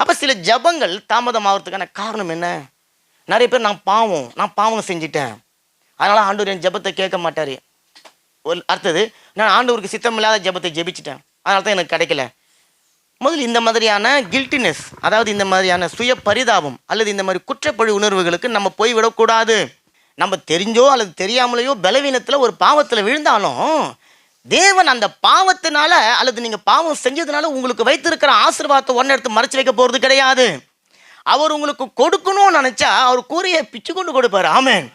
அப்போ சில ஜபங்கள் தாமதம் ஆகிறதுக்கான காரணம் என்ன? நிறைய பேர் நான் பாவம் நான் பாவம் செஞ்சிட்டேன். அதனால் ஆண்டவர் என் ஜெபத்தை கேட்க மாட்டார். ஒரு அடுத்தது நான் ஆண்டவருக்கு சித்தமில்லாத ஜெபத்தை ஜெபிச்சிட்டேன். அதனால தான் எனக்கு கிடைக்கல. முதல்ல இந்த மாதிரியான கில்ட்டினஸ் அதாவது இந்த மாதிரியான சுய பரிதாபம் அல்லது இந்த மாதிரி குற்றப்பழி உணர்வுகளுக்கு நம்ம போய்விடக்கூடாது. நம்ம தெரிஞ்சோ அல்லது தெரியாமலேயோ பலவீனத்தில் ஒரு பாவத்தில் விழுந்தாலும் தேவன் அந்த பாவத்தினால அல்லது நீங்கள் பாவம் செஞ்சதுனால உங்களுக்கு வைத்திருக்கிற ஆசீர்வாதத்தை ஒன்று எடுத்து மறைச்சு வைக்க போகிறது கிடையாது. அவர் உங்களுக்கு கொடுக்கணும்னு நினச்சா அவர் கூரையை பிச்சு கொண்டு கொடுப்பார். ஆமென்.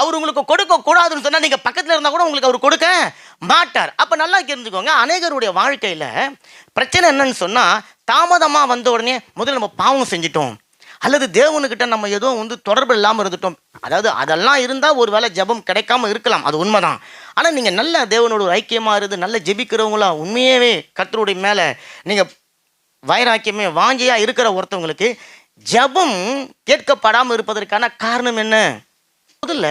அவர் உங்களுக்கு கொடுக்க கூடாதுன்னு சொன்னால் நீங்கள் பக்கத்தில் இருந்தால் கூட உங்களுக்கு அவர் கொடுக்க மாட்டார். அப்போ நல்லா தெரிஞ்சுக்கோங்க அநேகருடைய வாழ்க்கையில் பிரச்சனை என்னன்னு சொன்னால் தாமதமாக வந்த உடனே முதல்ல நம்ம பாவம் செஞ்சிட்டோம். அல்லது தேவனுக்கிட்ட நம்ம ஏதோ வந்து தொடர்பு இல்லாமல் இருந்துட்டோம். அதாவது அதெல்லாம் இருந்தால் ஒரு வேளை ஜெபம் கிடைக்காம இருக்கலாம். அது உண்மைதான். ஆனால் நீங்கள் நல்ல தேவனோட ஒரு ஐக்கியமாக இருந்து நல்ல ஜெபிக்கிறவங்களா உண்மையாகவே கத்தருடைய மேலே நீங்கள் வைராக்கியமே வாஞ்சியாக இருக்கிற ஒருத்தவங்களுக்கு ஜெபம் கேட்கப்படாமல் இருப்பதற்கான காரணம் என்ன? முதல்ல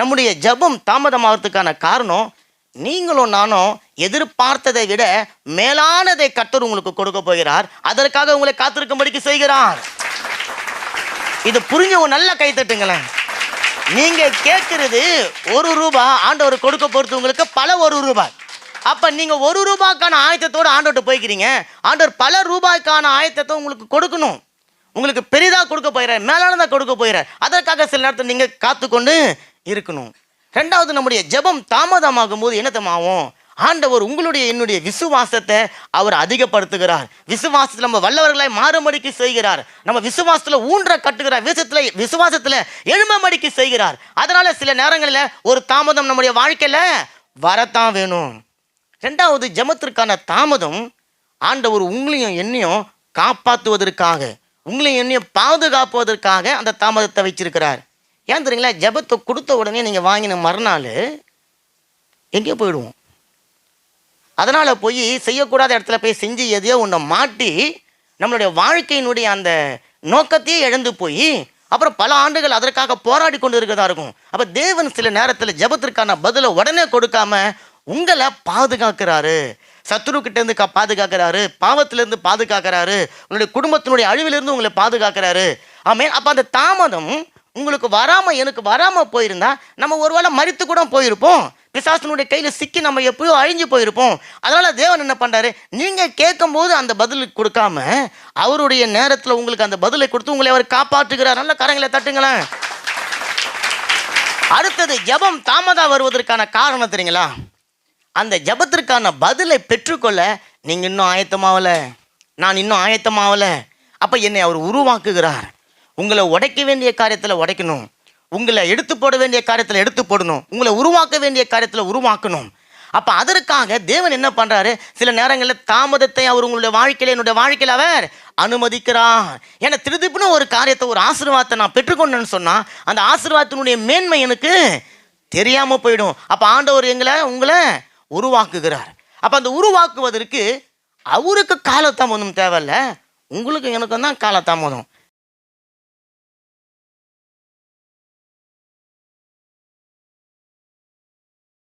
நம்முடைய ஜெபம் தாமதமாகிறதுக்கான காரணம் நீங்களும் நானும் எதிர்பார்த்ததை விட மேலானதை கத்தர் உங்களுக்கு கொடுக்க போகிறார். அதற்காக உங்களை காத்திருக்கும்படிக்கு செய்கிறார். இது புரிஞ்சவங்க நல்ல கை தட்டுங்களேன். நீங்க கேட்கறது ஒரு ரூபா ஆண்டவர் கொடுக்க பொறுத்து உங்களுக்கு பல ஒரு ரூபாய் அப்ப நீங்க ஒரு ரூபாய்க்கான ஆயத்தத்தோடு ஆண்டவர்கிட்ட போய்க்கிறீங்க. ஆண்டவர் பல ரூபாய்க்கான ஆயத்தத்தை உங்களுக்கு கொடுக்கணும். உங்களுக்கு பெரிதாக கொடுக்க போயிறார் தான் கொடுக்க போயிறார். அதற்காக சில நேரத்தில் நீங்கள் காத்துக்கொண்டு இருக்கணும். ரெண்டாவது நம்முடைய ஜெபம் தாமதமாகும் போது என்னத்தமாகும் ஆண்டவர் உங்களுடைய என்னுடைய விசுவாசத்தை அவர் அதிகப்படுத்துகிறார். விசுவாசத்தில் நம்ம வல்லவர்களாய் மாறுமடிக்கு செய்கிறார். நம்ம விசுவாசத்தில் ஊன்ற கட்டுகிறார் விசத்தில் விசுவாசத்தில் எழுமபடிக்கு செய்கிறார். அதனால சில நேரங்களில் ஒரு தாமதம் நம்முடைய வாழ்க்கையில் வரத்தான் வேணும். ரெண்டாவது ஜெபத்திற்கான தாமதம் ஆண்டவர் உங்களையும் என்னையும் காப்பாற்றுவதற்காக உங்களையும் என்னையும் பாதுகாப்பதற்காக அந்த தாமதத்தை வச்சிருக்கிறார் ஏன் தெரியுங்களா? ஜெபத்தை கொடுத்த உடனே நீங்கள் வாங்கின மறுநாள் எங்கேயோ போயிடுவோம். அதனால் போய் செய்யக்கூடாத இடத்துல போய் செஞ்சு எதையோ ஒன்று மாட்டி நம்மளுடைய வாழ்க்கையினுடைய அந்த நோக்கத்தையே இழந்து போய் அப்புறம் பல ஆண்டுகள் அதற்காக போராடி கொண்டு இருக்கிறதா இருக்கும். அப்போ தேவன் சில நேரத்தில் ஜெபத்திற்கான பதிலை உடனே கொடுக்காம உங்களை பாதுகாக்கிறாரு. சத்ருக்கிட்டேருந்து கா பாதுகாக்கிறாரு பாவத்திலேருந்து பாதுகாக்கிறாரு உங்களுடைய குடும்பத்தினுடைய அழிவிலிருந்து உங்களை பாதுகாக்கிறாரு. ஆமே அப்போ அந்த தாமதம் உங்களுக்கு வராமல் எனக்கு வராமல் போயிருந்தா நம்ம ஒருவேளை மறித்து கூட போயிருப்போம். பிசாசனுடைய கையில் சிக்கி நம்ம எப்பயோ அழிஞ்சு போயிருப்போம். அதனால் தேவன் என்ன பண்ணுறாரு நீங்கள் கேட்கும்போது அந்த பதில் கொடுக்காம அவருடைய நேரத்தில் உங்களுக்கு அந்த பதிலை கொடுத்து உங்களை அவர் காப்பாற்றுகிறார். நல்ல கரங்களை தட்டுங்களேன். அடுத்தது ஜெபம் தாமதம் வருவதற்கான காரணம் தெரியுங்களா? அந்த ஜெபத்திற்கான பதிலை பெற்றுக்கொள்ள நீங்கள் இன்னும் ஆயத்தமாவல. நான் இன்னும் ஆயத்தமாவல. அப்போ என்னை அவர் உருவாக்குகிறார். உங்களை உடைக்க வேண்டிய காரியத்தில் உடைக்கணும். உங்களை எடுத்து போட வேண்டிய காரியத்தில் எடுத்து போடணும். உங்களை உருவாக்க வேண்டிய காரியத்தில் உருவாக்கணும். அப்போ அதற்காக தேவன் என்ன பண்ணுறாரு சில நேரங்களில் தாமதத்தை அவர் உங்களுடைய வாழ்க்கையில் என்னுடைய வாழ்க்கையில் அவர் அனுமதிக்கிறார். ஏன்னா திருதிப்புன்னு ஒரு காரியத்தை ஒரு ஆசீர்வாதத்தை நான் பெற்றுக்கொண்டேன்னு சொன்னால் அந்த ஆசீர்வாதத்தினுடைய மேன்மை எனக்கு தெரியாமல் போயிடும். அப்போ ஆண்டவர் எங்களை உங்களை உருவாக்குகிறார். அப்போ அந்த உருவாக்குவதற்கு அவருக்கு காலத்தாமதம் தேவையில்ல. உங்களுக்கு எனக்கும் தான் காலத்தாமதம்